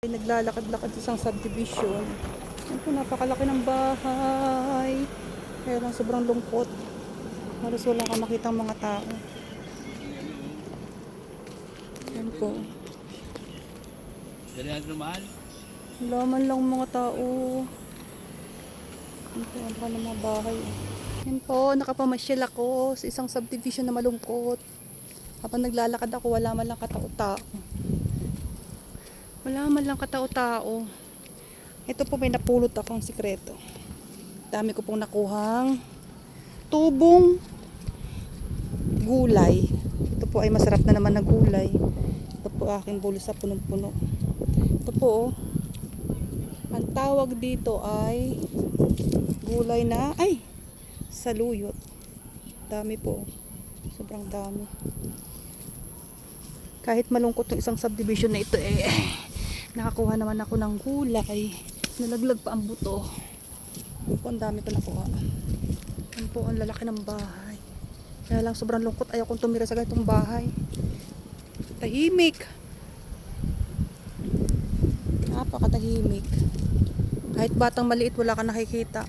Ay, Naglalakad-lakad sa isang subdivision. Po, napakalaki ng bahay. Kaya lang sobrang lungkot. Halos wala kang makitang mga tao. Yan po. Natin lumaan. Laman lang mga tao. Yan po, ang ng mga bahay. Yan po, nakapamasyal ako sa isang subdivision na malungkot. Habang naglalakad ako, wala man lang katao-tao. Wala man lang katao-tao. Ito po may napulot akong sikreto. Dami ko pong nakuhang tubong gulay. Ito po ay masarap na naman na gulay. Ito po aking bulis sa punong-puno. Ito po oh. Ang tawag dito ay gulay na ay saluyot. Dami po. Sobrang dami. Kahit malungkot yung isang subdivision na ito eh nakakuha naman ako ng gulay. Nalaglag pa ang buto. Ang dami ko nakuha. Yan po, ang lalaki ng bahay. Kaya lang sobrang lungkot. Ayaw kong tumira sa ganitong bahay. Tahimik. Napakatahimik. Kahit batang maliit, wala ka nakikita.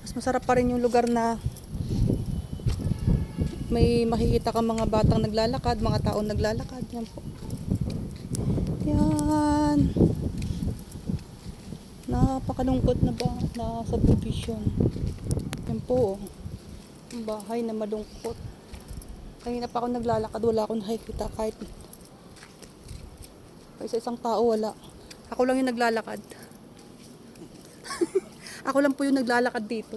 Mas masarap pa rin yung lugar na may makikita ka mga batang naglalakad, mga taong naglalakad. Yan po. Yan. Napakalungkot na ba na subdivision. Yan po. oh. Ang bahay na malungkot. Kanina pa ako naglalakad, wala akong nakikita kahit kahit sa isang tao wala. Ako lang yung naglalakad. ako lang po yung naglalakad dito.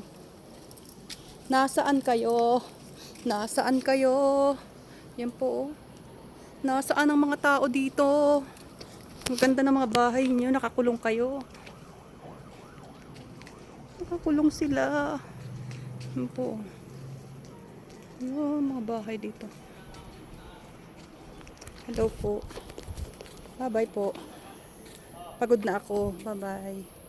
Nasaan kayo? Nasaan kayo? Yan po. oh. Nasaan ang mga tao dito? Ang ganda ng mga bahay niyo, nakakulong kayo. Nakakulong sila. Yan po. Yung mga bahay dito. Hello po. Bye-bye po. Pagod na ako. Bye-bye.